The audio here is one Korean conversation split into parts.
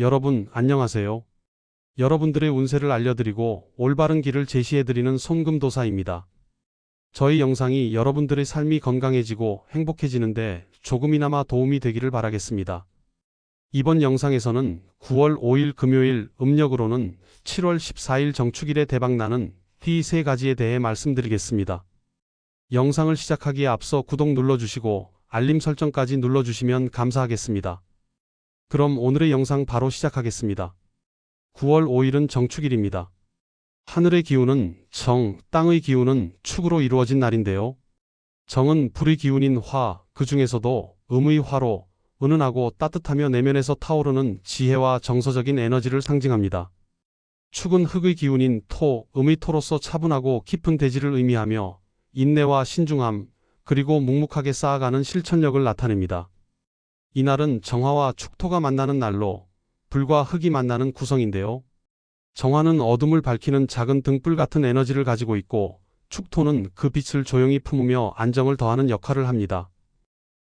여러분, 안녕하세요. 여러분들의 운세를 알려드리고 올바른 길을 제시해드리는 손금도사입니다. 저희 영상이 여러분들의 삶이 건강해지고 행복해지는데 조금이나마 도움이 되기를 바라겠습니다. 이번 영상에서는 9월 5일 금요일 음력으로는 7월 14일 정축일에 대박나는 띠세 가지에 대해 말씀드리겠습니다. 영상을 시작하기에 앞서 구독 눌러주시고 알림 설정까지 눌러주시면 감사하겠습니다. 그럼 오늘의 영상 바로 시작하겠습니다. 9월 5일은 정축일입니다. 하늘의 기운은 정, 땅의 기운은 축으로 이루어진 날인데요. 정은 불의 기운인 화, 그 중에서도 음의 화로 은은하고 따뜻하며 내면에서 타오르는 지혜와 정서적인 에너지를 상징합니다. 축은 흙의 기운인 토, 음의 토로서 차분하고 깊은 대지를 의미하며 인내와 신중함, 그리고 묵묵하게 쌓아가는 실천력을 나타냅니다. 이날은 정화와 축토가 만나는 날로 불과 흙이 만나는 구성인데요. 정화는 어둠을 밝히는 작은 등불 같은 에너지를 가지고 있고 축토는 그 빛을 조용히 품으며 안정을 더하는 역할을 합니다.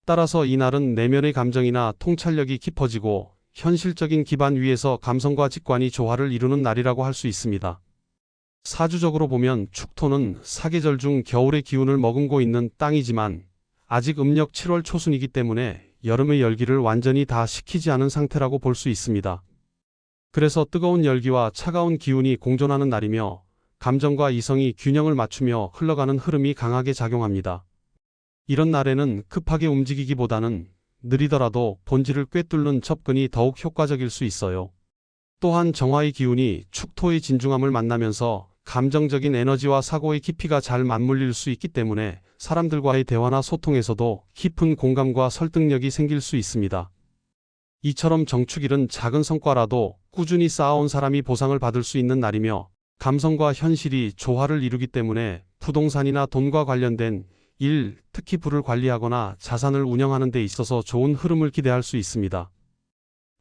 따라서 이날은 내면의 감정이나 통찰력이 깊어지고 현실적인 기반 위에서 감성과 직관이 조화를 이루는 날이라고 할 수 있습니다. 사주적으로 보면 축토는 사계절 중 겨울의 기운을 머금고 있는 땅이지만 아직 음력 7월 초순이기 때문에 여름의 열기를 완전히 다 식히지 않은 상태라고 볼 수 있습니다. 그래서 뜨거운 열기와 차가운 기운이 공존하는 날이며 감정과 이성이 균형을 맞추며 흘러가는 흐름이 강하게 작용합니다. 이런 날에는 급하게 움직이기보다는 느리더라도 본질을 꿰뚫는 접근이 더욱 효과적일 수 있어요. 또한 정화의 기운이 축토의 진중함을 만나면서 감정적인 에너지와 사고의 깊이가 잘 맞물릴 수 있기 때문에 사람들과의 대화나 소통에서도 깊은 공감과 설득력이 생길 수 있습니다. 이처럼 정축일은 작은 성과라도 꾸준히 쌓아온 사람이 보상을 받을 수 있는 날이며 감성과 현실이 조화를 이루기 때문에 부동산이나 돈과 관련된 일, 특히 부를 관리하거나 자산을 운영하는 데 있어서 좋은 흐름을 기대할 수 있습니다.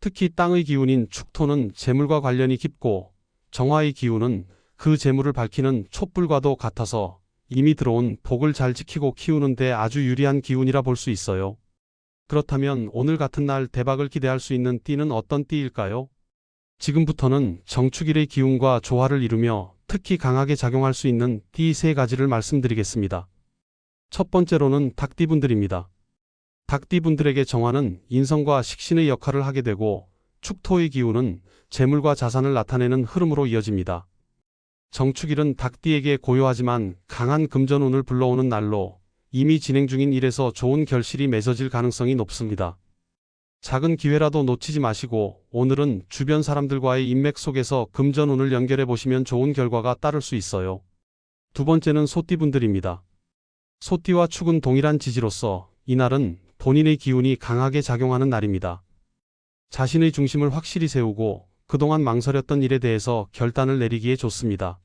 특히 땅의 기운인 축토는 재물과 관련이 깊고 정화의 기운은 그 재물을 밝히는 촛불과도 같아서 이미 들어온 복을 잘 지키고 키우는데 아주 유리한 기운이라 볼 수 있어요. 그렇다면 오늘 같은 날 대박을 기대할 수 있는 띠는 어떤 띠일까요? 지금부터는 정축일의 기운과 조화를 이루며 특히 강하게 작용할 수 있는 띠 세 가지를 말씀드리겠습니다. 첫 번째로는 닭띠분들입니다. 닭띠분들에게 정화는 인성과 식신의 역할을 하게 되고 축토의 기운은 재물과 자산을 나타내는 흐름으로 이어집니다. 정축일은 닭띠에게 고요하지만 강한 금전운을 불러오는 날로 이미 진행 중인 일에서 좋은 결실이 맺어질 가능성이 높습니다. 작은 기회라도 놓치지 마시고 오늘은 주변 사람들과의 인맥 속에서 금전운을 연결해 보시면 좋은 결과가 따를 수 있어요. 두 번째는 소띠분들입니다. 소띠와 축은 동일한 지지로서 이날은 본인의 기운이 강하게 작용하는 날입니다. 자신의 중심을 확실히 세우고 그동안 망설였던 일에 대해서 결단을 내리기에 좋습니다.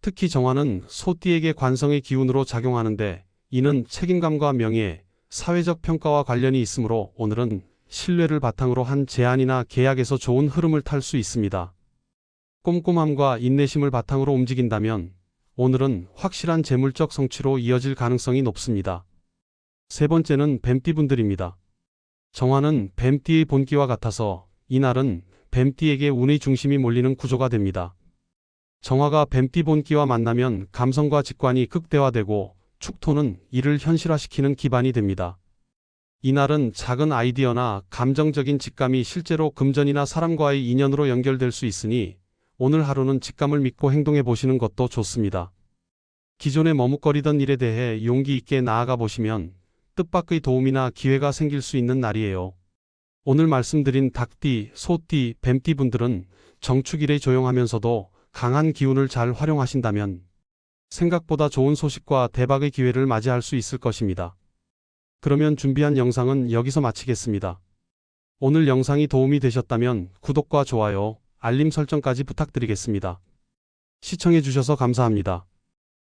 특히 정화는 소띠에게 관성의 기운으로 작용하는데 이는 책임감과 명예, 사회적 평가와 관련이 있으므로 오늘은 신뢰를 바탕으로 한 제안이나 계약에서 좋은 흐름을 탈 수 있습니다. 꼼꼼함과 인내심을 바탕으로 움직인다면 오늘은 확실한 재물적 성취로 이어질 가능성이 높습니다. 세 번째는 뱀띠분들입니다. 정화는 뱀띠의 본기와 같아서 이날은 뱀띠에게 운의 중심이 몰리는 구조가 됩니다. 정화가 뱀띠 본기와 만나면 감성과 직관이 극대화되고 축토는 이를 현실화시키는 기반이 됩니다. 이날은 작은 아이디어나 감정적인 직감이 실제로 금전이나 사람과의 인연으로 연결될 수 있으니 오늘 하루는 직감을 믿고 행동해 보시는 것도 좋습니다. 기존에 머뭇거리던 일에 대해 용기 있게 나아가 보시면 뜻밖의 도움이나 기회가 생길 수 있는 날이에요. 오늘 말씀드린 닭띠, 소띠, 뱀띠 분들은 정축일에 조용하면서도 강한 기운을 잘 활용하신다면 생각보다 좋은 소식과 대박의 기회를 맞이할 수 있을 것입니다. 그러면 준비한 영상은 여기서 마치겠습니다. 오늘 영상이 도움이 되셨다면 구독과 좋아요, 알림 설정까지 부탁드리겠습니다. 시청해주셔서 감사합니다.